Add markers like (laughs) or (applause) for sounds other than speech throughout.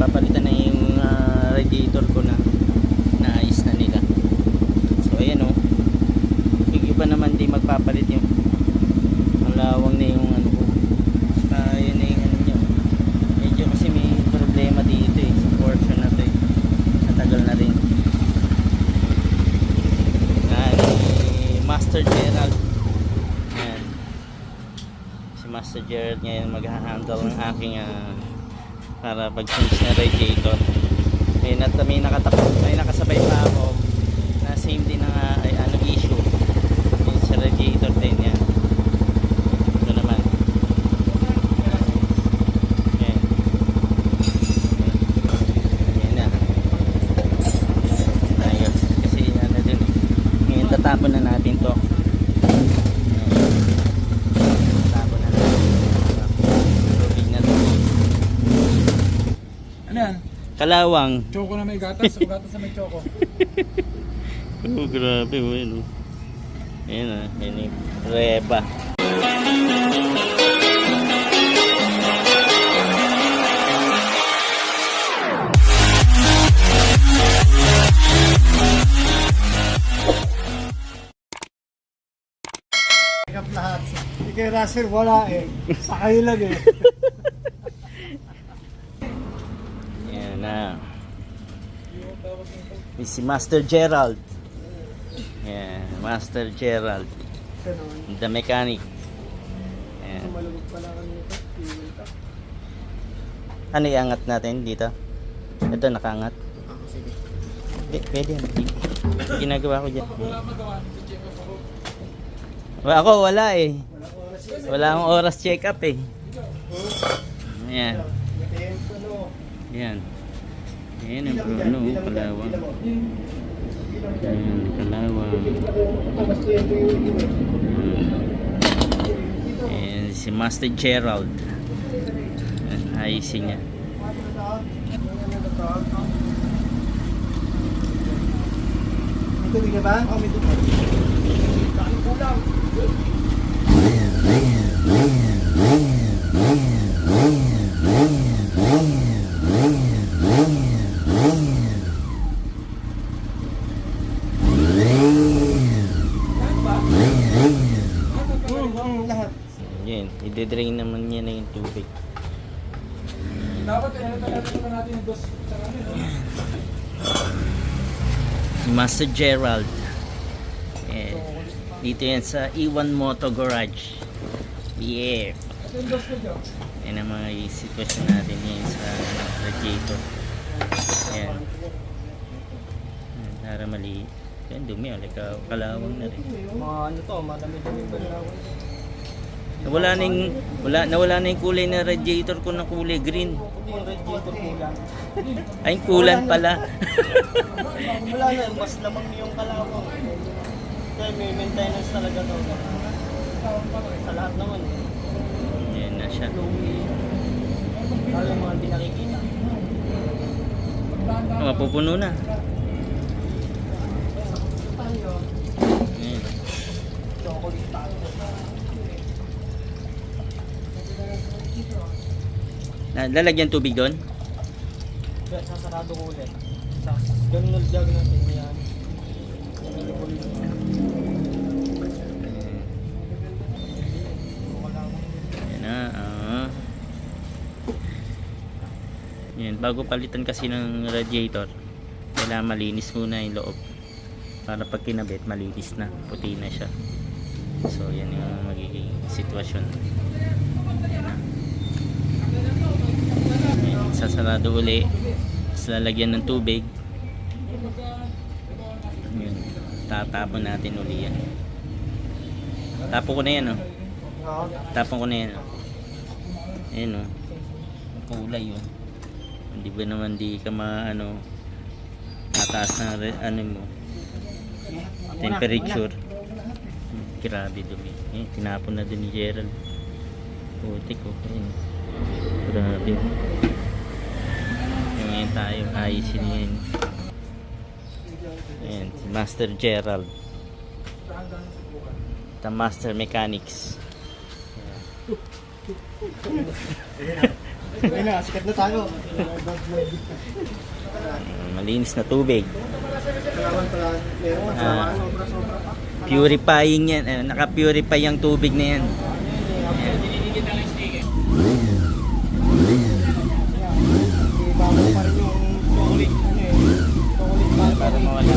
papalitan na yung ah, radiator ko na naayos na nila. So ayan o yung iba naman di magpapalit yung ang lawang na yung ano ko. Saka yun na yung ano nyo medyo kasi may problema dito eh sa portion na to eh. Natagal na rin. Yan si Master Gerald. Yan si Master Gerald ngayon magha-handle ng aking ah, para pag change na radiator. May, nat may nakatapos may nakasabay pa ako na same din ang ay, ano issue. Yung sa radiator din yan. Ito naman. Yan yan na. Ayos. Kasi ano din ngayon tatapon na natin to tatapon na natin tubig na to Ano yan? Kalawang Choco na may gatas. O gatas na may choco. (laughs) Oh, grabe mo yun. oh. Ayan ah, yan yung reba. Lahat. Kay Russell wala eh. Sa kayo lang eh. (laughs) Na. Yung Si Master Gerald. Ayan, Master Gerald. The mechanic. Ayan. Ano iangat natin dito? Ito nakaangat. Hindi, pwede. Ginagawa ko dyan. Ako. Wala eh. Wala akong oras check up eh. Ayan. Ayan. Ayan ang Bruno, kalawang. Ayan, kalawang. Ayan, si Master Gerald. Ayusin niya. May tubig ka ba? Oh, may tubig. Bakit kulang? Ayan, ide-drain naman niya na yung tubig. Dapat ano talaga pa natin yung ano? Si Master Gerald. Ayan. Dito yan sa Iwan Moto Garage. Yeah. Yan ang mga sitwasyon natin ngayon sa radiator. Ayan. Ayan, Para mali. Yan, dumi. Ulit ka, kalawang na rin. Mga ano to, madami-dami ba lang. Nawala na yung, wala, nawala na yung kulay na radiator ko na kulay green. Ay, kulan pala. (laughs) Wala na, mas lamang yung kalawang. Kaya may maintenance talaga to. Sa lahat naman. Yan na siya. Yung mga hindi nakikita. Oh, mapupuno na. Ayan. Chocolate tayo. Na, lalagyan tubig doon? Sasarado ko ulit. Sa ganun ulit gagawin natin. Yan na. ah. Yan, bago palitan kasi ng radiator, kailangan malinis muna yung loob. Para pag kinabit, malinis na. Puti na siya. So, yan yung magiging sitwasyon. Yan na. Yan, sasarado uli. Tapos lalagyan ng tubig. Yan. Tatapon natin uli yan. Tapo ko na yan, oh. Tapon ko na yan. oh. Ayan o. Ang kulay yun. Hindi ba naman di ka ma ano mataas na ano mo temperature. Grabe dumi. Eh, tinapon na din ni Gerald. Putik ko. Ayan. Grabe. Ngayon tayo ayusin ngayon. Ayan, si Master Gerald. The Master Mechanics. Ayan. Ayun na, sikat na tayo. Malinis na tubig. Pa. Purifying yan. Eh, naka-purify ang tubig na yan. Bago pa rin yung chocolate, ano eh, chocolate Para battery. mawala.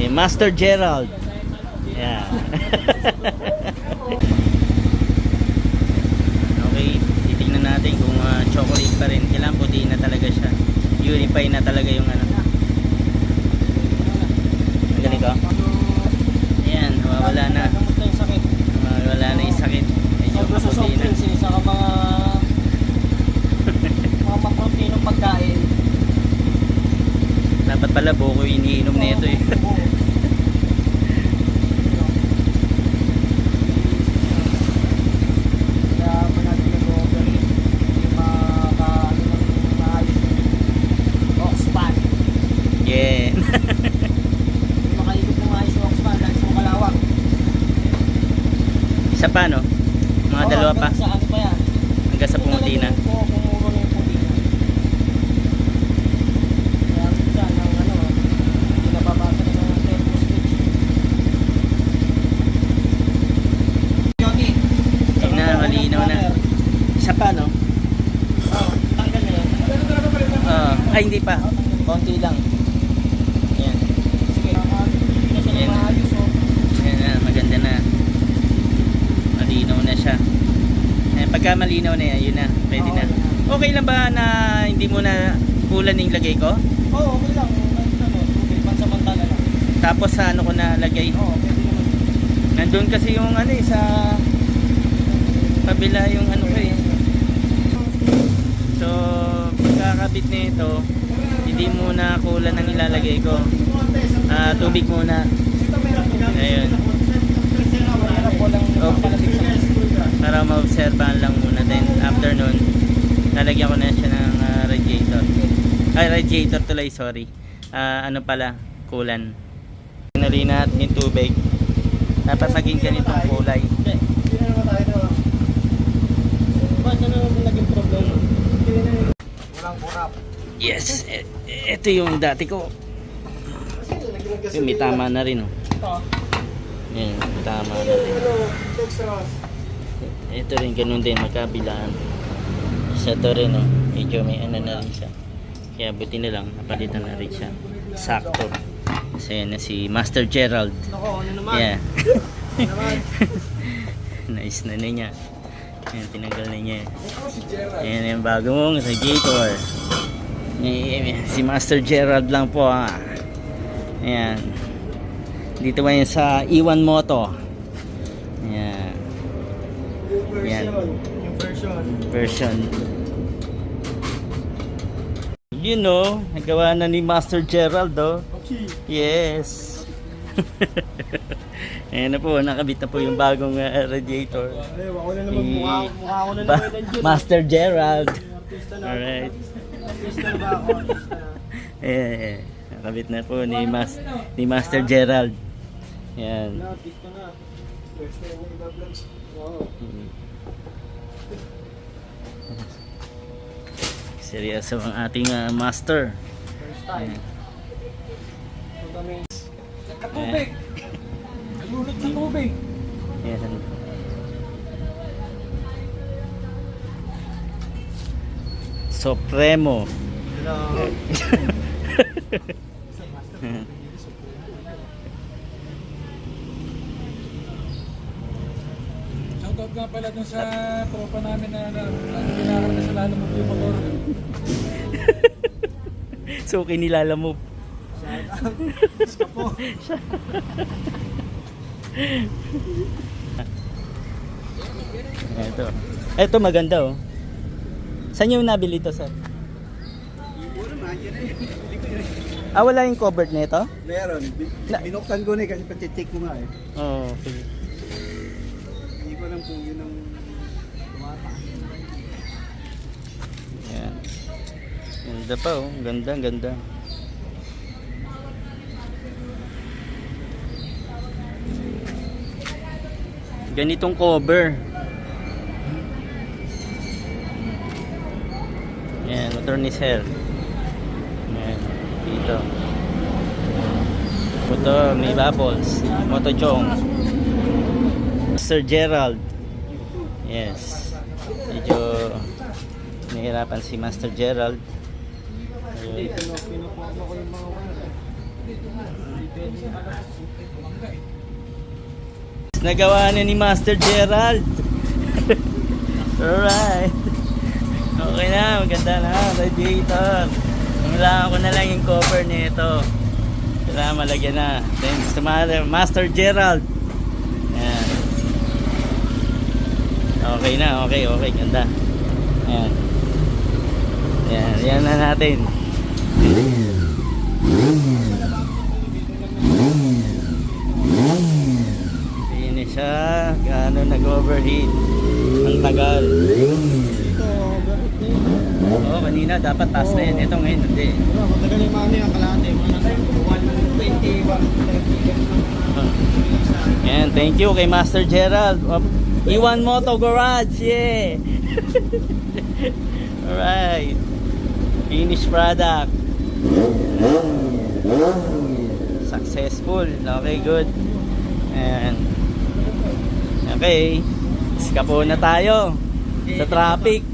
Eh, Master Gerald. Yeah. (laughs) okay, titingnan natin kung ah, chocolate pa rin. Kailangan puti na talaga siya. Purify na talaga yung ano. Ang ganito. Ayan, mawawala na. Gamot na yung sakit. Mawawala na yung sakit. Medyo kaputi na. eh, saka mga (laughs) mga pagkain. Dapat pala buko yung iniinom na ito eh. Kaya pa natin nag-overeat. Yung mga ano ng maayos yung Oxpan. Yeah. Yung makaikot ng maayos yung Oxpan dahil sa makalawak. Isa pa no? Mga Oo, dalawa pa. hanggang Sa ano pa yan? Hanggang sa pumuti na. Ano, nababasa na malinaw na. Isa pa no? Oo, tanggal na ng Ah, ay hindi pa. Konti lang. Yan. Sige. Hindi na siya Yan. na maayos. Oh. Ayan na, maganda na. Malinaw na siya. Eh, pagka malinaw na yan, yun na. Pwede na. na. Okay lang ba na hindi mo na kulan yung lagay ko? Oo, okay lang. Ano, tubig, pansamantala lang. Tapos sa ano ko na lagay? Oo, pwede naman. Nandun kasi yung ano eh, sa kabila yung ano ko eh. So, pagkakabit nito, hindi muna kulan ang ilalagay ko. Ah, tubig muna. Ayun. Mahirap walang Okay. palamig sa Para maobserbahan lang muna. Then, after nun, lalagyan ko na siya ng ah, radiator. Ay, radiator tuloy, sorry. Ah, ano pala, kulan. Tinali natin yung tubig. Dapat maging ganitong kulay. Na tayo ito. Na. Yes, e- ito yung dati ko. Yung may tama na rin. Oh. Yan, may tama na rin. Ito rin, ganun din, magkabilaan. Sa to rin, oh. medyo may ano na rin siya. Kaya buti na lang, napalitan na rin siya. Sakto. Kasi yan na si Master Gerald. Nako, ano naman? Yeah. Ano (laughs) nice na niya. Yan, tinanggal na niya. Ayan yung bago mong radiator. Yan, Si Master Gerald lang po ha. Ayan. Dito ba sa Iwan Moto. Yung Yan. version. Yung version. Version. You know, nagawa na ni Master Gerald oh. Okay. Yes. (laughs) Ayan na po, nakabit na po yung bagong uh, radiator. Ay, ako na naman. Mukha, mukha ko na naman nandiyan. Master Gerald. Alright. Artista na ba ako? Artista na. (laughs) Eh, nakabit na po ni Mas ni Master Gerald. Yan. Artista na. First time na iba-vlog. Wow. Seryoso ang ating ah, master. First time. Kami. Katubig. Nalunod sa tubig. Yan. Supremo. Hello. (laughs) (laughs) Shoutout nga pala dun sa tropa namin na na ginarap na sa lalo mo yung motor. (laughs) so kinilala mo. Iska po. Ito. Ito maganda oh. Saan yung nabili to, sir? Ah, wala yung covered nito? Meron. Bin- Binuksan ko na eh kasi pati-check ko nga eh. Oo, oh, okay lang kung yun ang tumata. Yan. Ganda pa oh. Ganda, ganda. Ganitong cover. Yan, motor ni Yan, dito. Motor ni Bubbles. Motor Chong. Sir Gerald. Yes. Medyo nahihirapan si Master Gerald. Ayun. Nagawa na ni Master Gerald. (laughs) Alright. Okay na, maganda na. Radiator. Kailangan ko na lang yung cover nito. Kailangan malagyan na. Thanks to Ma- Master Gerald. Ayan. Okay na, okay, okay. Ganda. Ayan. Ayan, yan na natin. Hindi siya gaano nag-overheat. Ang tagal. Na. Oo, kanina dapat taas na yan. Ito ngayon hindi. Matagal yung mga yung kalahati. Mga nasa 120, 130. Yan, thank you kay Master Gerald. (laughs) Iwan Moto Garage. Yeah. (laughs) Alright. Finished product. Successful. Okay, good. And okay. Iskapo na tayo sa traffic.